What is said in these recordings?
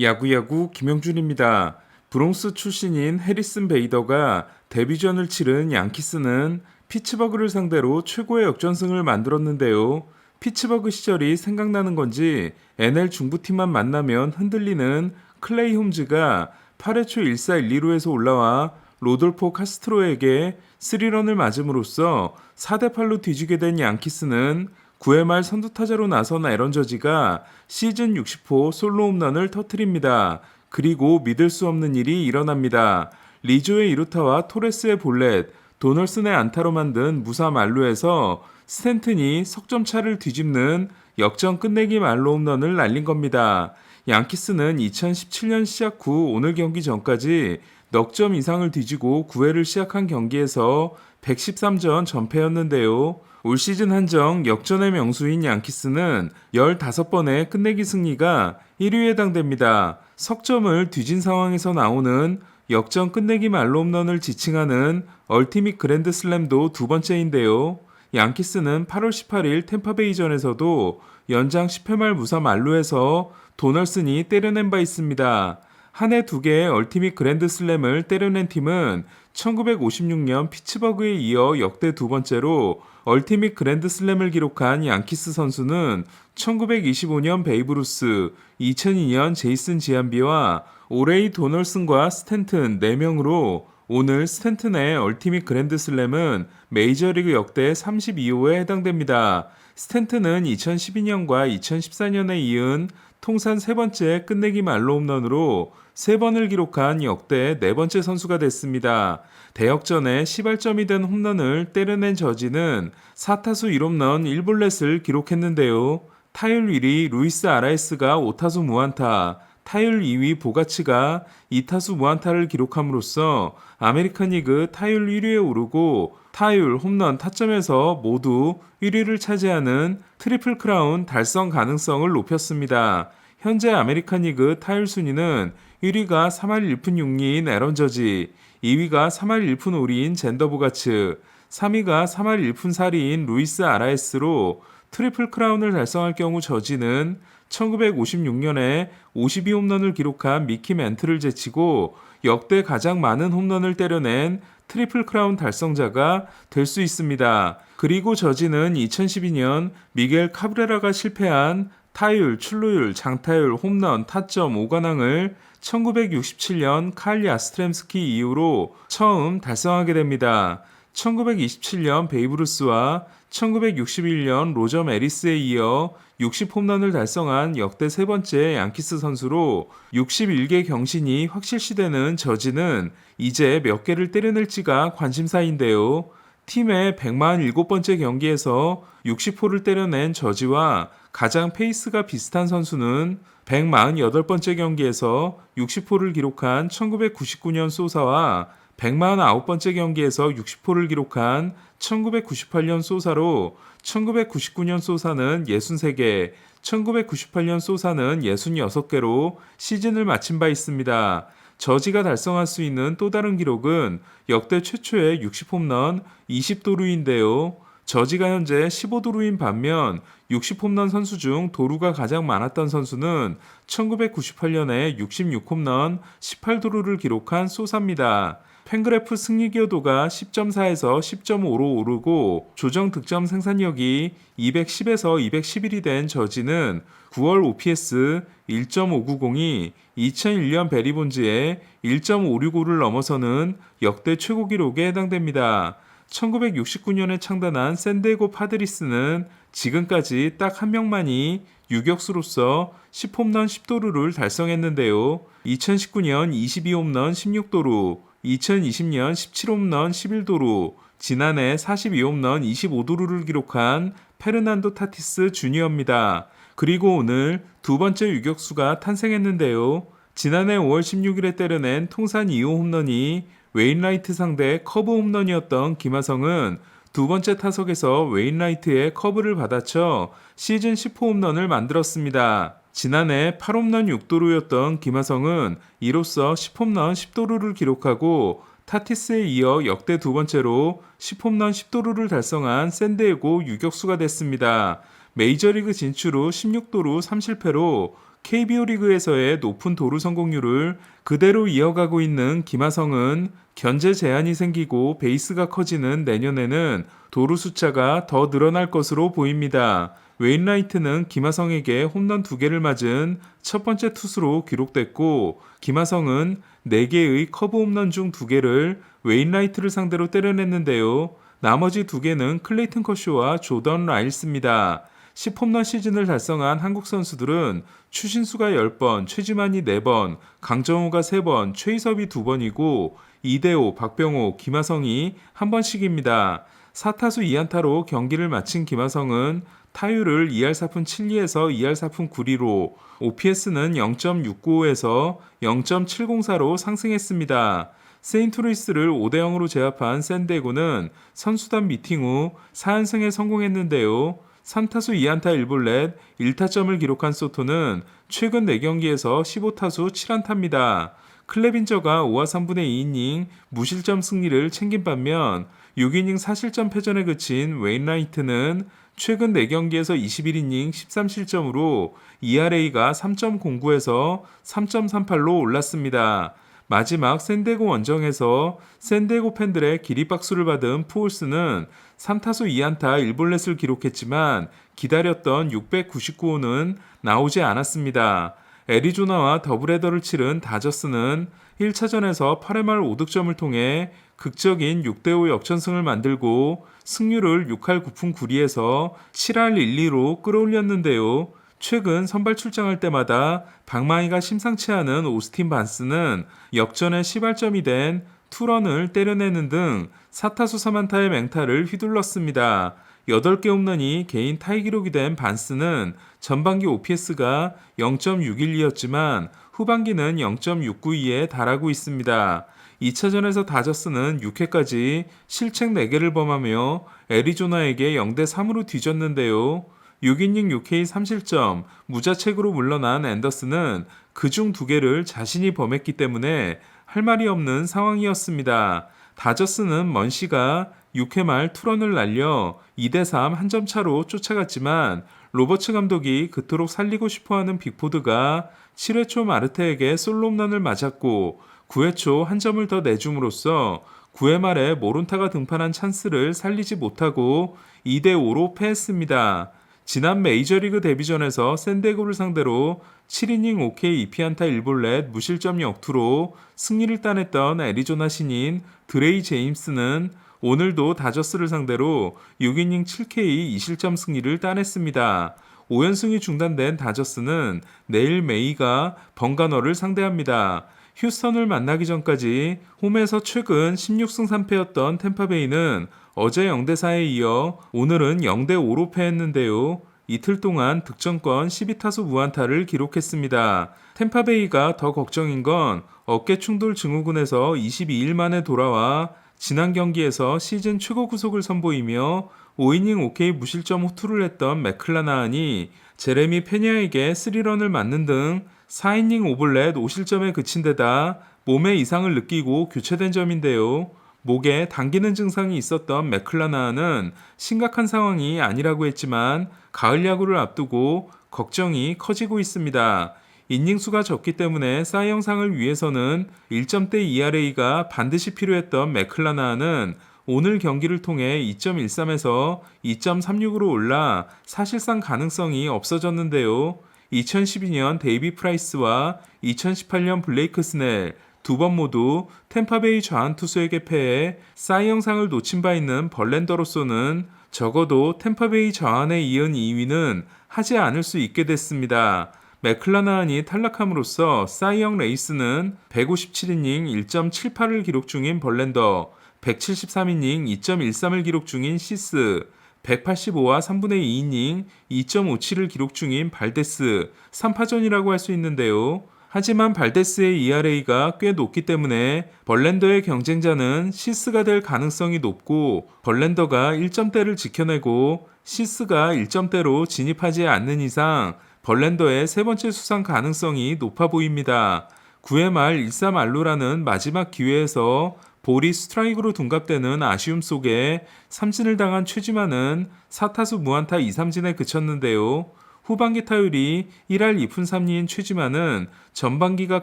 야구야구 김영준입니다. 브롱스 출신인 해리슨 베이더가 데뷔전을 치른 양키스는 피츠버그를 상대로 최고의 역전승을 만들었는데요. 피츠버그 시절이 생각나는 건지 NL 중부팀만 만나면 흔들리는 클레이 홈즈가 8회 초 1사 1, 2루에서 올라와 로돌포 카스트로에게 3런을 맞음으로써 4대 8로 뒤지게 된 양키스는 9회 말 선두타자로 나선 에런 저지가 시즌 60호 솔로 홈런을 터트립니다. 그리고 믿을 수 없는 일이 일어납니다. 리조의 이루타와 토레스의 볼넷, 도널슨의 안타로 만든 무사 말루에서 스탠튼이 석점 차를 뒤집는 역전 끝내기 말로 홈런을 날린 겁니다. 양키스는 2017년 시작 후 오늘 경기 전까지 넉점 이상을 뒤지고 9회를 시작한 경기에서 113전 전패였는데요. 올 시즌 한정 역전의 명수인 양키스는 15번의 끝내기 승리가 1위에 해당됩니다. 석점을 뒤진 상황에서 나오는 역전 끝내기 말로 홈런을 지칭하는 얼티밋 그랜드 슬램도 두 번째인데요. 양키스는 8월 18일 템파베이전에서도 연장 10회 말 무사 말루에서 도널슨이 때려낸 바 있습니다. 한 해 두 개의 얼티밋 그랜드 슬램을 때려낸 팀은 1956년 피츠버그에 이어 역대 두 번째로 얼티밋 그랜드 슬램을 기록한 양키스 선수는 1925년 베이브루스, 2002년 제이슨 지안비와 오레이 도널슨과 스탠튼 4명으로 오늘 스탠튼의 얼티밋 그랜드 슬램은 메이저리그 역대 32호에 해당됩니다. 스탠튼은 2012년과 2014년에 이은 통산 세 번째 끝내기 말로 홈런으로 세 번을 기록한 역대 네 번째 선수가 됐습니다. 대역전에 10할점이 된 홈런을 때려낸 저지는 4타수 1홈런 1볼넷을 기록했는데요. 타율 1위 루이스 아라이스가 5타수 무안타, 타율 2위 보가치가 2타수 무안타를 기록함으로써 아메리칸 리그 타율 1위에 오르고 타율, 홈런, 타점에서 모두 1위를 차지하는 트리플 크라운 달성 가능성을 높였습니다. 현재 아메리칸 리그 타율 순위는 1위가 3할 1푼 6리인 에런 저지, 2위가 3할 1푼 5리인 젠더 보가츠, 3위가 3할 1푼 4리인 루이스 아라에스로 트리플 크라운을 달성할 경우 저지는 1956년에 52홈런을 기록한 미키 멘트를 제치고 역대 가장 많은 홈런을 때려낸 트리플 크라운 달성자가 될 수 있습니다. 그리고 저지는 2012년 미겔 카브레라가 실패한 타율, 출루율, 장타율, 홈런, 타점, 오관왕을 1967년 칼리 아스트렘스키 이후로 처음 달성하게 됩니다. 1927년 베이브루스와 1961년 로저 메리스에 이어 60홈런을 달성한 역대 세 번째 양키스 선수로 61개 경신이 확실시되는 저지는 이제 몇 개를 때려낼지가 관심사인데요. 팀의 147번째 경기에서 60호를 때려낸 저지와 가장 페이스가 비슷한 선수는 148번째 경기에서 60호를 기록한 1999년 소사와 149번째 경기에서 60호를 기록한 1998년 소사로 1999년 소사는 63개, 1998년 소사는 66개로 시즌을 마친 바 있습니다. 저지가 달성할 수 있는 또 다른 기록은 역대 최초의 60홈런 20도루인데요. 저지가 현재 15도루인 반면 60홈런 선수 중 도루가 가장 많았던 선수는 1998년에 66홈런 18도루를 기록한 소사입니다. 팬그래프 승리 기여도가 10.4에서 10.5로 오르고 조정 득점 생산력이 210에서 211이 된 저지는 9월 OPS 1.590이 2001년 베리본즈의 1.565를 넘어서는 역대 최고 기록에 해당됩니다. 1969년에 창단한 샌디에고 파드리스는 지금까지 딱 한 명만이 유격수로서 10홈런 10도루를 달성했는데요. 2019년 22홈런 16도루, 2020년 17홈런 11도루, 지난해 42홈런 25도루를 기록한 페르난도 타티스 주니어입니다. 그리고 오늘 두 번째 유격수가 탄생했는데요. 지난해 5월 16일에 때려낸 통산 2호 홈런이 웨인라이트 상대 커브 홈런이었던 김하성은 두 번째 타석에서 웨인라이트의 커브를 받아쳐 시즌 10호 홈런을 만들었습니다. 지난해 8홈런 6도루였던 김하성은 이로써 10홈런 10도루를 기록하고 타티스에 이어 역대 두 번째로 10홈런 10도루를 달성한 샌디에고 유격수가 됐습니다. 메이저리그 진출 후 16도루 3실패로 KBO 리그에서의 높은 도루 성공률을 그대로 이어가고 있는 김하성은 견제 제한이 생기고 베이스가 커지는 내년에는 도루 숫자가 더 늘어날 것으로 보입니다. 웨인라이트는 김하성에게 홈런 2개를 맞은 첫 번째 투수로 기록됐고 김하성은 4개의 커브 홈런 중 2개를 웨인라이트를 상대로 때려냈는데요. 나머지 2개는 클레이튼 커쇼와 조던 라일스입니다. 10홈런 시즌을 달성한 한국 선수들은 추신수가 10번, 최지만이 4번, 강정호가 3번, 최희섭이 2번이고 이대호, 박병호, 김하성이 한 번씩입니다. 4타수 2안타로 경기를 마친 김하성은 타율을 2할 4푼 7리에서 2할 4푼 9리로 OPS는 0.695에서 0.704로 상승했습니다. 세인트루이스를 5대 0으로 제압한 샌디에고는 선수단 미팅 후 4연승에 성공했는데요. 3타수 2안타 1볼넷 1타점을 기록한 소토는 최근 4경기에서 15타수 7안타입니다. 클레빈저가 5와 3분의 2이닝 무실점 승리를 챙긴 반면 6이닝 4실점 패전에 그친 웨인라이트는 최근 4경기에서 21이닝 13실점으로 ERA가 3.09에서 3.38로 올랐습니다. 마지막 샌디에고 원정에서 샌디에고 팬들의 기립박수를 받은 푸올스는 3타수 2안타 1볼넷을 기록했지만 기다렸던 699호는 나오지 않았습니다. 애리조나와 더블헤더를 치른 다저스는 1차전에서 8회 말 5득점을 통해 극적인 6대5 역전승을 만들고 승률을 6할 9푼 9리에서 7할 1, 2로 끌어올렸는데요. 최근 선발 출장할 때마다 방망이가 심상치 않은 오스틴 반스는 역전에 10할점이 된 투런을 때려내는 등 4타수 3안타의 맹타를 휘둘렀습니다. 8개 홈런이 개인 타이 기록이 된 반스는 전반기 OPS가 0.61이었지만 후반기는 0.692에 달하고 있습니다. 2차전에서 다저스는 6회까지 실책 4개를 범하며 애리조나에게 0대 3으로 뒤졌는데요. 6이닝 6K 3실점, 무자책으로 물러난 앤더슨은 그중 2개를 자신이 범했기 때문에 할 말이 없는 상황이었습니다. 다저스는 먼시가 6회 말 투런을 날려 2대3 한 점 차로 쫓아갔지만 로버츠 감독이 그토록 살리고 싶어하는 빅포드가 7회 초 마르테에게 솔로 홈런을 맞았고 9회 초 한 점을 더 내줌으로써 9회 말에 모론타가 등판한 찬스를 살리지 못하고 2대5로 패했습니다. 지난 메이저리그 데뷔전에서 샌디에고를 상대로 7이닝 5K 2피안타 1볼넷 무실점 역투로 승리를 따냈던 애리조나 신인 드레이 제임스는 오늘도 다저스를 상대로 6이닝 7K 2실점 승리를 따냈습니다. 5연승이 중단된 다저스는 내일 메이가 번가너를 상대합니다. 휴스턴을 만나기 전까지 홈에서 최근 16승 3패였던 템파베이는 어제 0대4에 이어 오늘은 0대5로 패했는데요. 이틀 동안 득점권 12타수 무안타를 기록했습니다. 템파베이가 더 걱정인 건 어깨 충돌 증후군에서 22일 만에 돌아와 지난 경기에서 시즌 최고 구속을 선보이며 5이닝 5K 무실점 호투를 했던 맥클라나안이 제레미 페냐에게 3런을 맞는 등 4이닝 5볼넷 5실점에 그친 데다 몸에 이상을 느끼고 교체된 점인데요. 목에 당기는 증상이 있었던 맥클라나는 심각한 상황이 아니라고 했지만 가을 야구를 앞두고 걱정이 커지고 있습니다. 인닝수가 적기 때문에 사이 영상을 위해서는 1점대 ERA가 반드시 필요했던 맥클라나는 오늘 경기를 통해 2.13에서 2.36으로 올라 사실상 가능성이 없어졌는데요. 2012년 데이비 프라이스와 2018년 블레이크 스넬 두 번 모두 템파베이 좌한 투수에게 패해 사이 영상을 놓친 바 있는 벌렌더로서는 적어도 템파베이 좌한에 이은 2위는 하지 않을 수 있게 됐습니다. 맥클라나안이 탈락함으로써 사이영 레이스는 157이닝 1.78을 기록 중인 벌렌더, 173이닝 2.13을 기록 중인 시스, 185와 3분의 2이닝 2.57을 기록 중인 발데스 3파전이라고 할 수 있는데요. 하지만 발데스의 ERA가 꽤 높기 때문에 벌렌더의 경쟁자는 시스가 될 가능성이 높고 벌렌더가 1점대를 지켜내고 시스가 1점대로 진입하지 않는 이상 벌렌더의 세 번째 수상 가능성이 높아 보입니다. 9회 말1-3 알루라는 마지막 기회에서 볼이 스트라이크로 둔갑되는 아쉬움 속에 삼진을 당한 최지만은 4타수 무안타 2-3진에 그쳤는데요. 후반기 타율이 1할 2푼 3리인 최지만은 전반기가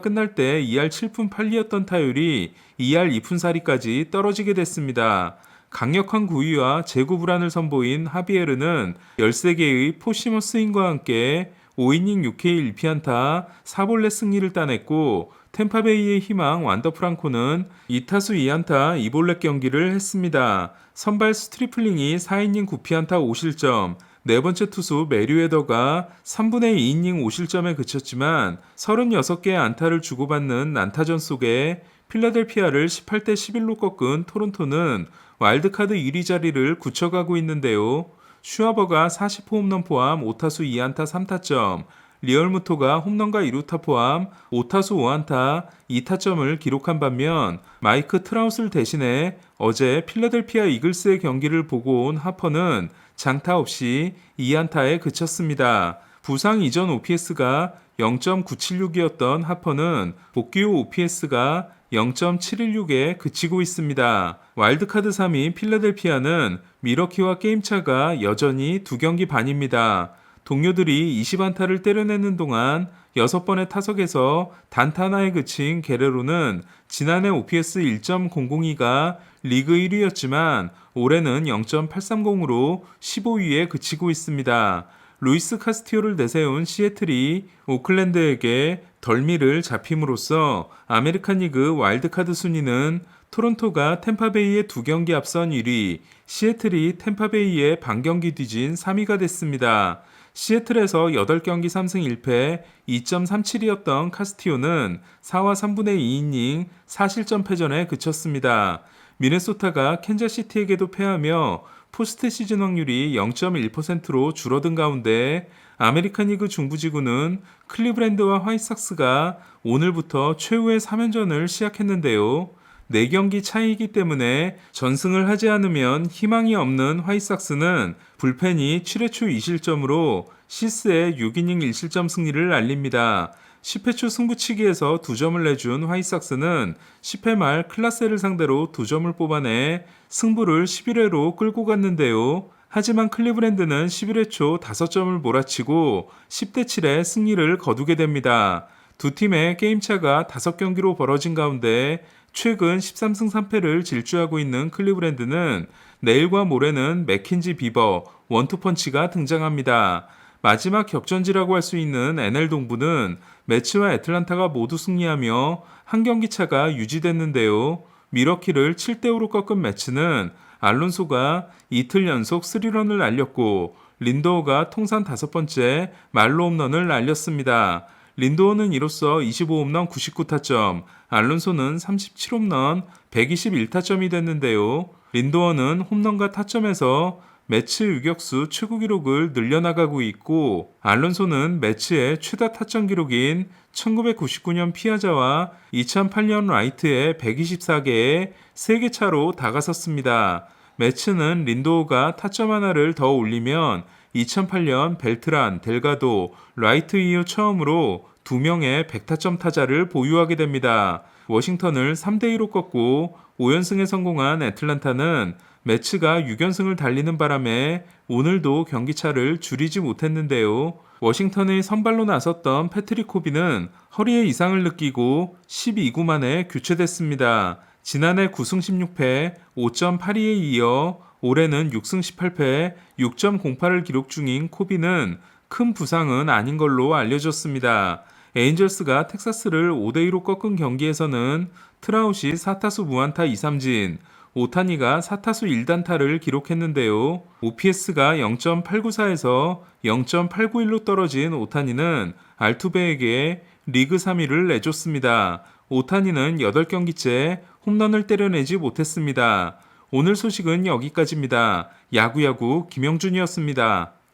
끝날 때 2할 7푼 8리였던 타율이 2할 2푼 4리까지 떨어지게 됐습니다. 강력한 구위와 제구 불안을 선보인 하비에르는 13개의 포시머 스윙과 함께 5이닝 6K 1피안타 4볼넷 승리를 따냈고 템파베이의 희망 완더 프랑코는 2타수 2안타 2볼넷 경기를 했습니다. 선발 스트리플링이 4이닝 9피안타 5실점, 네 번째 투수 메리웨더가 3분의 2이닝 5실점에 그쳤지만 36개의 안타를 주고받는 난타전 속에 필라델피아를 18대 11로 꺾은 토론토는 와일드카드 1위 자리를 굳혀가고 있는데요. 슈아버가 40호 홈런 포함 5타수 2안타 3타점, 리얼무토가 홈런과 2루타 포함 5타수 5안타 2타점을 기록한 반면 마이크 트라우스를 대신해 어제 필라델피아 이글스의 경기를 보고 온 하퍼는 장타 없이 2안타에 그쳤습니다. 부상 이전 OPS가 0.976이었던 하퍼는 복귀 후 OPS가 0.716에 그치고 있습니다. 와일드카드 3위 필라델피아는 미러키와 게임차가 여전히 두 경기 반입니다. 동료들이 20안타를 때려내는 동안 6번의 타석에서 단타 하나에 그친 게레로는 지난해 OPS 1.002가 리그 1위였지만 올해는 0.830으로 15위에 그치고 있습니다. 루이스 카스티오를 내세운 시애틀이 오클랜드에게 덜미를 잡힘으로써 아메리칸 리그 와일드카드 순위는 토론토가 템파베이의 두 경기 앞선 1위, 시애틀이 템파베이의 반경기 뒤진 3위가 됐습니다. 시애틀에서 8경기 3승 1패 2.37이었던 카스티오는 4와 3분의 2이닝 4실점 패전에 그쳤습니다. 미네소타가 캔자시티에게도 패하며 포스트 시즌 확률이 0.1%로 줄어든 가운데 아메리칸 리그 중부지구는 클리브랜드와 화이삭스가 오늘부터 최후의 3연전을 시작했는데요. 4경기 차이이기 때문에 전승을 하지 않으면 희망이 없는 화이삭스는 불펜이 7회 초 2실점으로 시스의 6이닝 1실점 승리를 알립니다. 10회 초 승부치기에서 2점을 내준 화이삭스는 10회 말 클라세를 상대로 2점을 뽑아내 승부를 11회로 끌고 갔는데요. 하지만 클리브랜드는 11회 초 5점을 몰아치고 10대 7의 승리를 거두게 됩니다. 두 팀의 게임차가 5경기로 벌어진 가운데 최근 13승 3패를 질주하고 있는 클리브랜드는 내일과 모레는 맥킨지 비버 원투펀치가 등장합니다. 마지막 격전지라고 할 수 있는 NL 동부는 매치와 애틀란타가 모두 승리하며 한 경기 차가 유지됐는데요. 미러키를 7대5로 꺾은 매치는 알론소가 이틀 연속 3런을 날렸고 린도어가 통산 다섯 번째 말로 홈런을 날렸습니다. 린도어는 이로써 25홈런 99타점, 알론소는 37홈런 121타점이 됐는데요. 린도어는 홈런과 타점에서 매치 유격수 최고 기록을 늘려나가고 있고 알론소는 매치의 최다 타점 기록인 1999년 피아자와 2008년 라이트의 124개의 3개 차로 다가섰습니다. 매치는 린도우가 타점 하나를 더 올리면 2008년 벨트란, 델가도, 라이트 이후 처음으로 두 명의 100타점 타자를 보유하게 됩니다. 워싱턴을 3대2로 꺾고 5연승에 성공한 애틀란타는 매치가 6연승을 달리는 바람에 오늘도 경기차를 줄이지 못했는데요. 워싱턴의 선발로 나섰던 패트릭 코비는 허리에 이상을 느끼고 12구 만에 교체됐습니다. 지난해 9승 16패 5.82에 이어 올해는 6승 18패 6.08을 기록 중인 코비는 큰 부상은 아닌 걸로 알려졌습니다. 에인절스가 텍사스를 5대2로 꺾은 경기에서는 트라웃이 4타수 무안타 2삼진, 오타니가 4타수 1단타를 기록했는데요. OPS가 0.894에서 0.891로 떨어진 오타니는 알투베에게 리그 3위를 내줬습니다. 오타니는 8경기째 홈런을 때려내지 못했습니다. 오늘 소식은 여기까지입니다. 야구야구 김영준이었습니다.